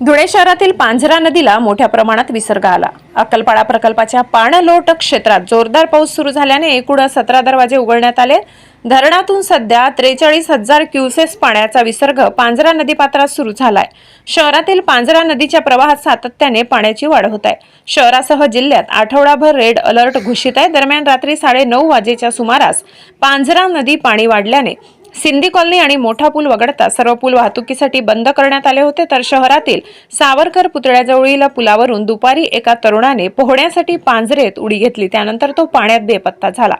धुळे शहरातील पांझरा नदीला मोठ्या प्रमाणात विसर्ग आला. अक्कलपाडा प्रकल्पाच्या पाणलोट क्षेत्रात जोरदार पाऊस सुरू झाल्याने एकूण सतरा दरवाजे उघडण्यात आले. धरणातून सध्या त्रेचाळीस हजार क्युसेस पाण्याचा विसर्ग पांझरा नदीपात्रात सुरू झालाय. शहरातील पांझरा नदीच्या प्रवाहात सातत्याने पाण्याची वाढ होत आहे. शहरासह जिल्ह्यात आठवडाभर रेड अलर्ट घोषित आहे. दरम्यान रात्री साडेनऊ वाजेच्या सुमारास पांझरा नदी पाणी वाढल्याने सिंधी कॉलनी आणि मोठा पूल वगळता सर्व पूल वाहतुकीसाठी बंद करण्यात आले होते तर शहरातील सावरकर पुतळ्याजवळील पुलावरून दुपारी एका तरुणाने पोहण्यासाठी पांजरेत उडी घेतली त्यानंतर तो पाण्यात बेपत्ता झाला.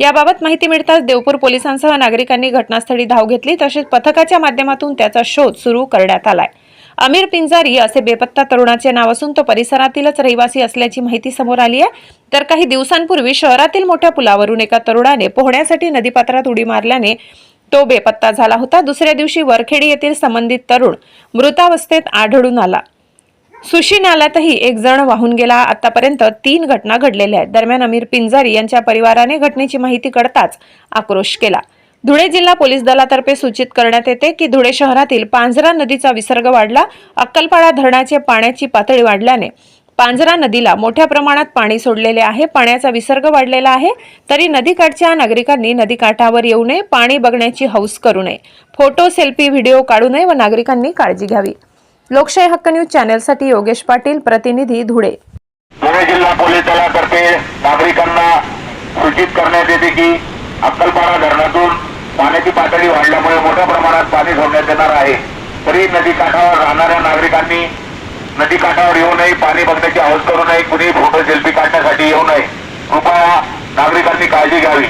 याबाबत माहिती मिळताच देवपूर पोलिसांसह नागरिकांनी घटनास्थळी धाव घेतली तसेच पथकाच्या माध्यमातून त्याचा शोध सुरू करण्यात आलाय. अमीर पिंजारी असे बेपत्ता तरुणाचे नाव असून तो परिसरातीलच रहिवासी असल्याची माहिती समोर आली आहे. तर काही दिवसांपूर्वी शहरातील मोठ्या पुलावरून एका तरुणाने पोहण्यासाठी नदीपात्रात उडी मारल्याने तो बेपत्ता झाला होता. दुसऱ्या दिवशी वरखेडी येथील संबंधित तरुण मृतावस्थेत आढळून आला. सुशी नाल्यातही एक जण वाहून गेला. आतापर्यंत तीन घटना घडलेल्या आहेत. दरम्यान अमीर पिंजारी यांच्या परिवाराने घटनेची माहिती कळताच आक्रोश केला. धुळे जिल्हा पोलीस दलातर्फे सूचित करण्यात येते की धुळे शहरातील पांझरा नदीचा विसर्ग वाढला. अक्कलपाडा धरणाचे पाण्याची पातळी वाढल्याने पांजरा नदीला मोठ्या प्रमाणात पाणी सोडलेले आहे पाण्याचा विसर्ग वाढलेला आहे तरी नदीकाठच्या नागरिकांनी नदीकाठावर येऊ नये पाणी बघण्याची हौस करू नये. फोटो सेल्फी व्हिडिओ काढू नये व नागरिकांनी काळजी घ्यावी. लोकशाही हक्क न्यूज चॅनेलसाठी योगेश पाटील प्रतिनिधी धुळे. पुणे जिल्हा पोलीस दलातर्फे नागरिकांना सूचित करण्यात येते की अक्कलपाडा धरणातून पाण्याची पातळी वाढल्यामुळे मोठ्या प्रमाणात पाणी सोडण्यात येणार आहे. तरी नदीकाठावर राहणाऱ्या नागरिकांनी नदी काठावर येऊ नये पाणी बघण्याची आवाज करू नये कुणी फोटो सेल्फी काढण्यासाठी येऊ नये. कृपया नागरिकांनी काळजी घ्यावी.